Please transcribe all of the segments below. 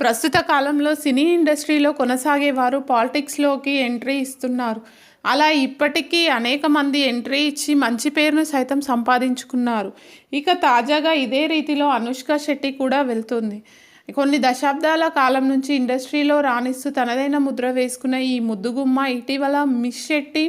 ప్రస్తుత కాలంలో సినీ ఇండస్ట్రీలో కొనసాగేవారు పాలిటిక్స్లోకి ఎంట్రీ ఇస్తున్నారు. అలా ఇప్పటికీ అనేక మంది ఎంట్రీ ఇచ్చి మంచి పేరును సైతం సంపాదించుకున్నారు. ఇక తాజాగా ఇదే రీతిలో అనుష్క శెట్టి కూడా వెళ్తుంది. కొన్ని దశాబ్దాల కాలం నుంచి ఇండస్ట్రీలో రాణిస్తూ తనదైన ముద్ర వేసుకున్న ఈ ముద్దుగుమ్మ ఇటీవల మిస్ శెట్టి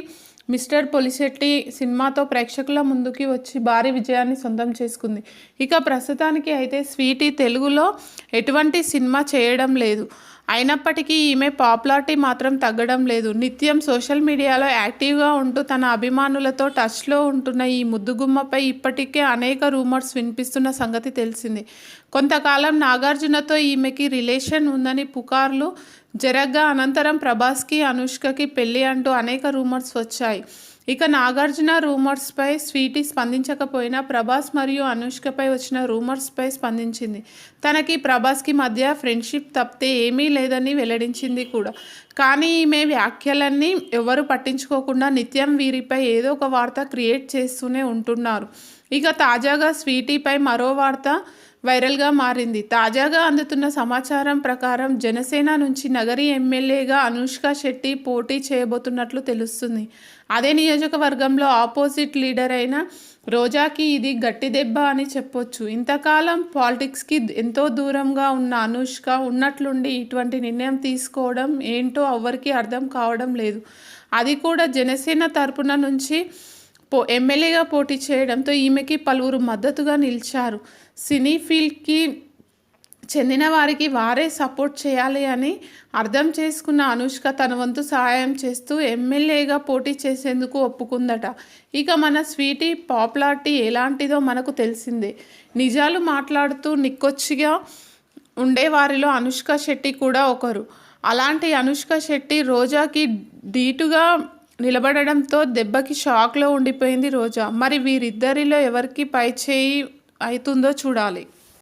మిస్టర్ పొలిశెట్టి సినిమాతో ప్రేక్షకుల ముందుకి వచ్చి భారీ విజయాన్ని సొంతం చేసుకుంది. ఇక ప్రస్తుతానికి అయితే స్వీటీ తెలుగులో ఎటువంటి సినిమా చేయడం లేదు. అయినప్పటికీ ఈమె పాపులారిటీ మాత్రం తగ్గడం లేదు. నిత్యం సోషల్ మీడియాలో యాక్టివ్గా ఉంటూ తన అభిమానులతో టచ్లో ఉంటున్న ఈ ముద్దుగుమ్మపై ఇప్పటికే అనేక రూమర్స్ వినిపిస్తున్న సంగతి తెలిసింది. కొంతకాలం నాగార్జునతో ఈమెకి రిలేషన్ ఉందని పుకార్లు జరగ్గా అనంతరం ప్రభాస్కి అనుష్కకి పెళ్ళి అంటూ అనేక రూమర్స్ వచ్చాయి. ఇక నాగార్జున రూమర్స్పై స్వీటీ స్పందించకపోయినా ప్రభాస్ మరియు అనుష్కపై వచ్చిన రూమర్స్పై స్పందించింది. తనకి ప్రభాస్కి మధ్య ఫ్రెండ్షిప్ తప్పితే ఏమీ లేదని వెల్లడించింది కూడా. కానీ ఈమె వ్యాఖ్యలన్నీ ఎవరు పట్టించుకోకుండా నిత్యం వీరిపై ఏదో ఒక వార్త క్రియేట్ చేస్తూనే ఉంటున్నారు. ఇక తాజాగా స్వీటీపై మరో వార్త వైరల్గా మారింది. తాజాగా అందుతున్న సమాచారం ప్రకారం జనసేన నుంచి నగరి ఎమ్మెల్యేగా అనుష్క శెట్టి పోటీ చేయబోతున్నట్లు తెలుస్తుంది. అదే నియోజకవర్గంలో ఆపోజిట్ లీడర్ అయిన రోజాకి ఇది గట్టి దెబ్బ అని చెప్పొచ్చు. ఇంతకాలం పాలిటిక్స్కి ఎంతో దూరంగా ఉన్న అనుష్క ఉన్నట్లుండి ఇటువంటి నిర్ణయం తీసుకోవడం ఏంటో ఎవరికి అర్థం కావడం లేదు. అది కూడా జనసేన తరపున నుంచి పో ఎమ్మెల్యేగా పోటీ చేయడంతో ఈమెకి పలువురు మద్దతుగా నిలిచారు. సినీ ఫీల్డ్కి చెందిన వారికి వారే సపోర్ట్ చేయాలి అని అర్థం చేసుకున్న అనుష్క తన వంతు సహాయం చేస్తూ ఎమ్మెల్యేగా పోటీ చేసేందుకు ఒప్పుకుందట. ఇక మన స్వీటీ పాపులారిటీ ఎలాంటిదో మనకు తెలిసిందే. నిజాలు మాట్లాడుతూ నిక్కొచ్చిగా ఉండే వారిలో అనుష్క శెట్టి కూడా ఒకరు. అలాంటి అనుష్క శెట్టి రోజాకి ధీటుగా నిలబడడంతో దెబ్బకి షాక్లో ఉండిపోయింది రోజా. మరి వీరిద్దరిలో ఎవరికి పై చేయి అవుతుందో చూడాలి.